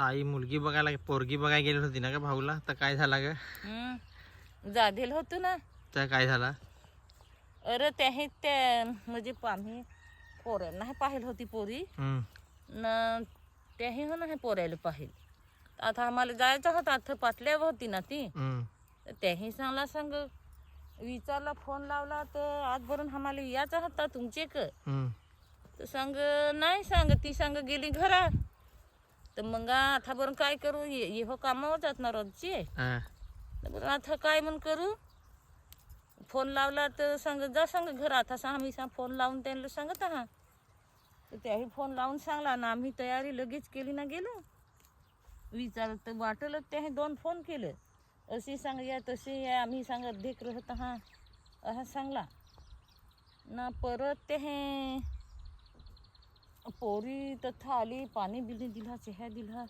ताई मुलगी बघायला पोरगी बघायला गेली होती ना का भाऊला? तर काय झाला ग? हं. जाधेल होतो ना. तर काय झाला? अरे ते हे ते म्हणजे आम्ही पोऱ्या नाही पाहिलं होती पोरी. हम्म, न त्याही हो नाही पोऱ्याला पाहिलं. आता आम्हाला जायचं होतं आता पाटल्यावर होती ना ती. हम्म, तर त्याही सांगला सांग विचारला फोन लावला तर आजपर्यंत आम्हाला यायचा होता तुमचे क. हम्म, तर सांग नाही सांग ती सांग गेली घरात. तर मग आता बरं काय करू? ये ये हो कामावर जात ना रोजचे हा, तर बरं आता काय म्हण करू? फोन लावला तर सांग जा सांग घरात असं आम्ही सांग फोन लावून त्यांना सांगत आहात तर त्याही फोन लावून सांगला ना आम्ही तयारी लगेच केली ना गेलो. विचारत तर वाटलं त्याही दोन फोन केले. अशी सांग या तशी या आम्ही सांगत देख राहत हा असा सांगला. ना परत ते हे पोरी तथा आली पाणी बिली दिला चेह्या दिला.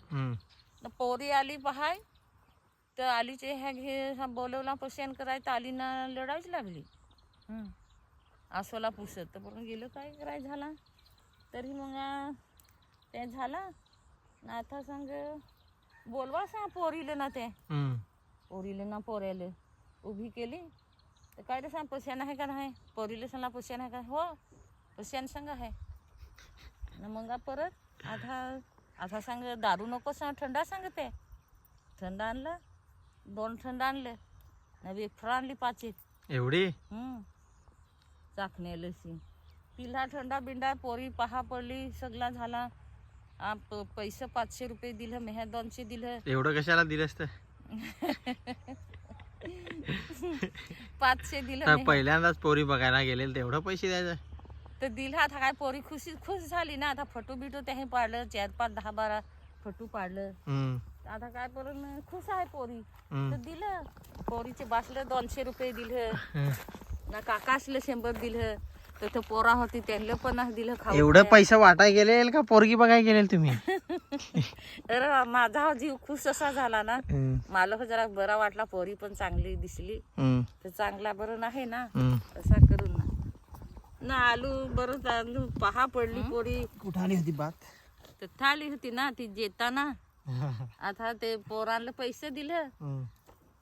न पोरी आली पहाय तर आलीचे ह्या घे हा बोलवला पशन कराय तर आलीना लढाईच लागली. हं. आसोला पुसत. तर बरं गेलं काय कराय झाला? तरी मग ते झाला. ना आता सांग बोलवा सा पोरीले ना ते. पोरीले ना पोऱ्याले. उभी केली. तर काय रे सांग पश्यान आहे का नाही? पोरीले सांगला पश्यान आहे का? हो पश्यान सांग आहे. न मग परत. आता आता सांग दारू नको सांग थंडा सांगते. थंड आणलं दोन थंड आणले न वेफर आणली पाच एक एवढी? हं. चाकणे लसी. पिल्हा थंडा बिंडा पोरी पहा पडली सगळा झाला. पैसे पाचशे रुपये दिलं मेह्या दोनशे दिलं. एवढं कशाला दिलंस तर? पाचशे दिलं. पहिल्यांदाच पोरी बघायला गेले तेवढं पैसे द्यायचं. तर दिला आता काय पोरी खुशी खुश झाली ना आता फोटो बिटो त्याही पाडलं चार पाच दहा बारा फोटो पाडलं. आता काय करून खुश आहे पोरी. तर दिलं पोरीचे बासलं दोनशे रुपये दिलं. ना काकासलं शंभर दिलं. तर ते पोरा होती त्यांना पन्नास दिलं खाऊ एवढं पैसे वाटाय गेले का पोरगी बघायला गेले तुम्ही? अरे माझा जीव खुश असा झाला ना. मला जरा बरा वाटला पोरी पण चांगली दिसली. तर चांगला बरं नाही ना. असा ना आलू बरं आलू पहा पडली पोरी. कुठं आली होती बात? तर थाली होती ना ती जेताना. आता ते पोरांना पैसे दिलं.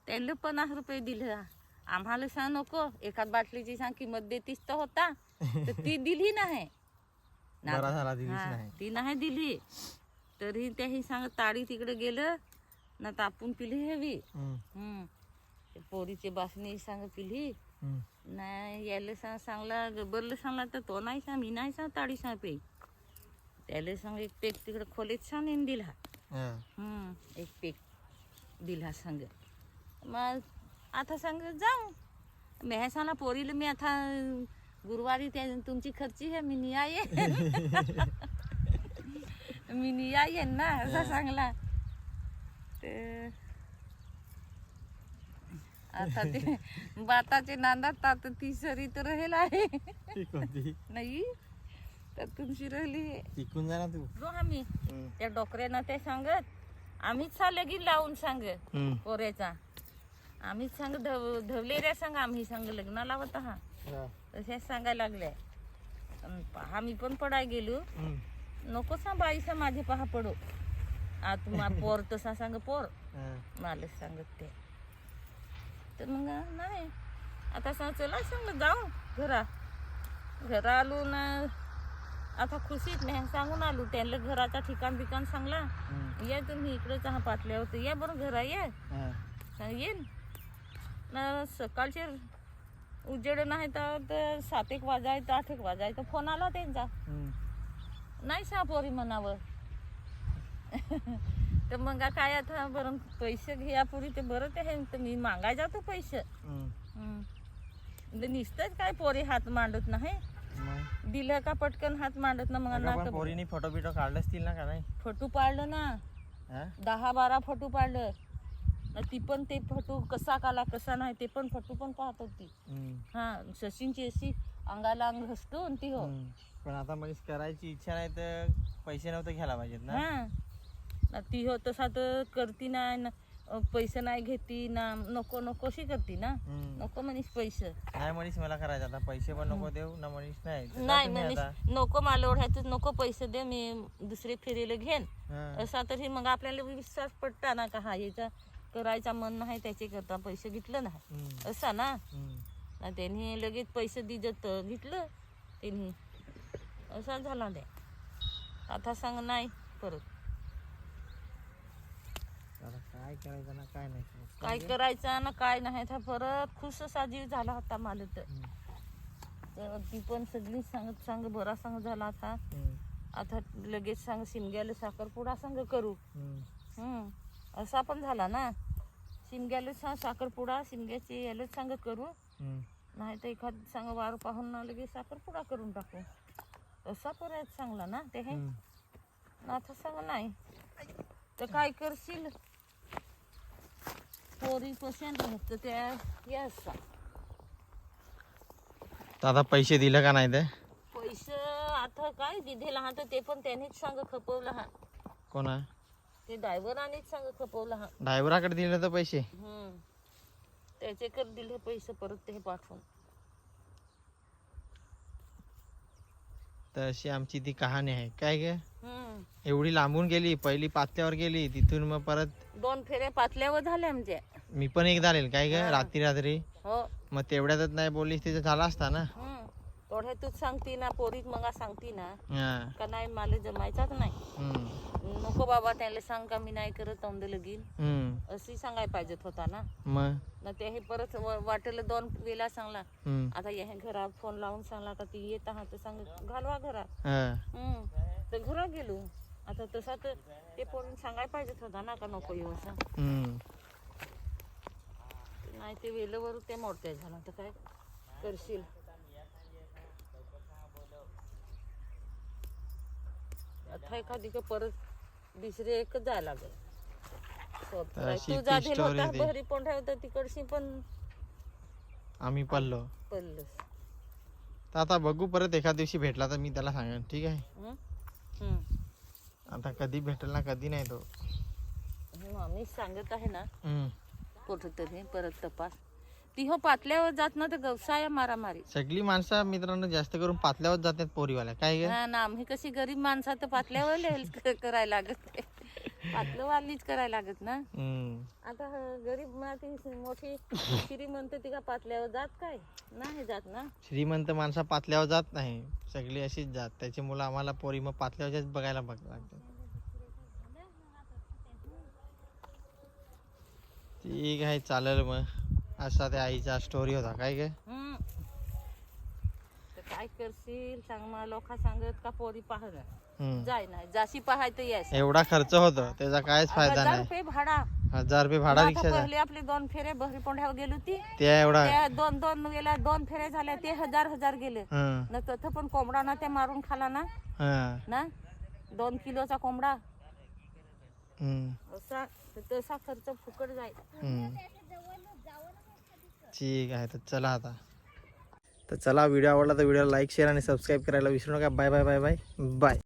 त्यांना पन्नास रुपये दिलं. आम्हाला सांग नको एखाद बाटलीची सांग किंमत देतीस तर होता. तर ती दिली नाही. ना- हा. ती नाही दिली. तरी त्याही सांग ताडी तिकडे गेलं ना तापून पिली हेवी. हम्म, पोरीची बासनी सांग पिली. नाही याला सांग सांगला गब्बरला सांगला तर तो नाही सांग मी नाही सांग ताडी सांग पे. त्याला सांग एक पेक तिकडे खोलीत सांग नेऊन दिला हा. हम्म, एक पेक दिला संग. मग आता संग जाऊ. मेहसाला पोरीला मी आता गुरुवारी त्या तुमची खर्ची आहे मी निया येईन मी निया येईन ना असा सांगला. ते आता ते बाताचे नांदात आता ती सरी तर राहील आहे. ती. कोणती नाही तर तुमची राहिली. टिकून जा ना तू. जो आम्ही त्या डोकऱ्यानं ते सांगत आम्हीच सा लगीन लावून सांग हम्म. पोऱ्याचा. आम्हीच सांग धव धवलेऱ्या सांग आम्ही सांग लग्न लावत हा. हा. तसेच सांगायला लागले अन पहा मी पण पडाय गेलो. हम्म, नको सा बाई सा माझे पहा पडो. आ तुम्हा पोर तसा सांग पोर. हा. मला सांगत ते. तर मग नाही. आता सांग चला सांग जाऊ घरा. घरा आलो ना आता खुशीत नाही सांगून आलो त्यांना घराचा ठिकाण बिकाण सांगला. या तुम्ही इकडे चहा पाटल्या होते या बरं घरा ये. सांग येईन ना सकाळचे उजेड नाही तर ते सात एक वाजायचं आठ एक वाजायचं. फोन आला त्यांचा. नाही सा पोरी म्हणावं. तर मग काय आता बरं पैसे घ्या पुरी ते बरं ते हे तर मी मागाय जातो पैसे. हं. म्हणजे नुसतंच काय पोरी हात मांडत नाही? दिलं का पटकन हात मांडत ना मग पोरीनी फोटो बिटो काढले असतील ना का नाही? फोटो पाडलं ना? दहा बारा फोटो पाडलं. ती पण ते फोटो कसा काला कसा नाही ते पण फोटो पण पाहत होती. हा सचिनची अशी अंगाला अंग हसतो ती हो. पण आता म्हणजे करायची इच्छा नाही तर पैसे नव्हते घ्यायला पाहिजेत ना? हा. न ती हो तसा तर करती न. पैसे नाही घेती ना नको नकोशी करती ना. नको म्हणीस पैसे. नाही म्हणीस मला करायचं आता. पैसे पण नको देऊ ना म्हणीस नाही. नाही म्हणीस. नको मला ओढायचं नको पैसे दे मी दुसरे फेरीला घेन. असा तरी मग आपल्याला विश्वास पडता ना का हा याचा करायचा मन नाही त्याचे करता पैसे घेतलं नाही. असा ना त्यांनी लगेच पैसे दिजत घेतलं त्यांनी. असा झाला ते. आता सांग नाही परत. काय करायचं ना काय नाही करायचं. काय करायचं ना काय नाही तर परत खुश असा जीव झाला होता मला तर हम्म. तर ती पण सगळी सांगत सांग बरा सांग झाला आता हम्म. आता लगेच सांग शिमग्याला साखरपुडा सांग करू हम्म. हम्म. असा पण झाला ना शिमग्याला सांग साखरपुडा शिमग्याची यालाच सांग करू हम्म. नाही तर एखाद सांग वार पाहून ना लगेच साखरपुडा करून टाकू असा पर्याय चांगला ना ते हे हम्म. ना आता सांग नाही तर काय करशील त्या यास आता पैसे दिलं का नाही ते? पैसे आता काय दिधेला हा तर ते पण त्यांनीच सांग खपवलं हा. कोणा ते ड्रायव्हरानेच सांग खपवलं हा. ड्रायव्हराकडे दिले तर पैसे? हम्म. त्याच्याकडे दिले पैसे परत ते पाठवून. तर अशी आमची ती कहाणी आहे. काय ग? हम्म. एवढी लांबून गेली पहिली पात्यावर गेली तिथून मग परत दोन फेऱ्या पातल्यावर झाल्या आमच्या मी पण एकदा आलेल काय ग. रात्री रात्री हो मग तेवढ्यातच नाही बोललीस तिथे झाला असता ना हम्म. थोड्यातच सांगती ना पोरीत मग सांगती ना हा. का नाही मला जमायचाच नाही हम्म. नको बाबा त्याला सांग का मी नाही करत औंद लगीन हम्म. अशी सांगायला पाहिजेत होता ना मग ना ते हे परत व- वाटेला दोन वेळा सांगला हम्म. आता हे घरात फोन लावून सांगला का ती येत आहात तर सांग घालवा घरात हा. हम्म. तर घरात गेलो. आता तसा तर ते पोरून सांगायला पाहिजेत होता ना का नको येऊ असं. नाही ते वेळेवर ते मोडते झालं. तर काय करशील? आता एखादी का परत दुसरे एकच जायला लागेल. तू जाधेल होता ती. बहरी पोंढ्या होता तिकडशी पण आम्ही पडलो. पडलंस. तर आता बघू परत एका दिवशी भेटला तर मी त्याला सांगेन. ठीक आहे. आता कधी भेटेल ना कधी नाही तो. हे मामी सांगत आहे ना. हम्म. कुठं तरी परत तपास. ती हो पातल्यावर जात ना तर व्यवसाय मारामारी. सगळी माणसं मित्रांनो जास्त करून पातल्यावर जातात पोरीवाल्या. काय हा ना आम्ही कशी गरीब माणसं तर पातल्यावर करायला लागत पातलं वालीच करायला लागत ना. आता गरीब माती मोठी श्रीमंत ती का पातल्यावर जात काय? नाही जात ना. श्रीमंत माणसं पातल्यावर जात नाही. सगळी अशीच जात. त्याच्यामुळे आम्हाला पोरी मग पातल्यावरच बघायला बघ लागतात. ठीक आहे चालेल मग. असा त्या आईचा स्टोरी होता. काय. तर काय करशील? सांग मला. लोक सांगत का पोरी पाहत. जाय नाही जाशी पाहाय तर येस. एवढा खर्च होतो. त्याचा कायच फायदा नाही. भाडा. हजार रुपये भाडा आता रिक्षाचा पहिले आपले दोन फेरे बहरी पोंढ्यावर गेली होती. त्या एवढा. त्या दोन दोन वेळा दोन फेऱ्या झाल्या ते हजार हजार गेले. हं, न तथं पण कोंबडा ना ते मारून खाला ना. हं, ना? दोन किलोचा कोंबडा. हं, असा तसा खर्च फुकट जाईल. हं. ठीक आहे तर चला आता. तर चला व्हिडिओ आवडला तर व्हिडिओला लाईक शेअर आणि सबस्क्राईब करायला विसरू नका. Bye bye bye bye bye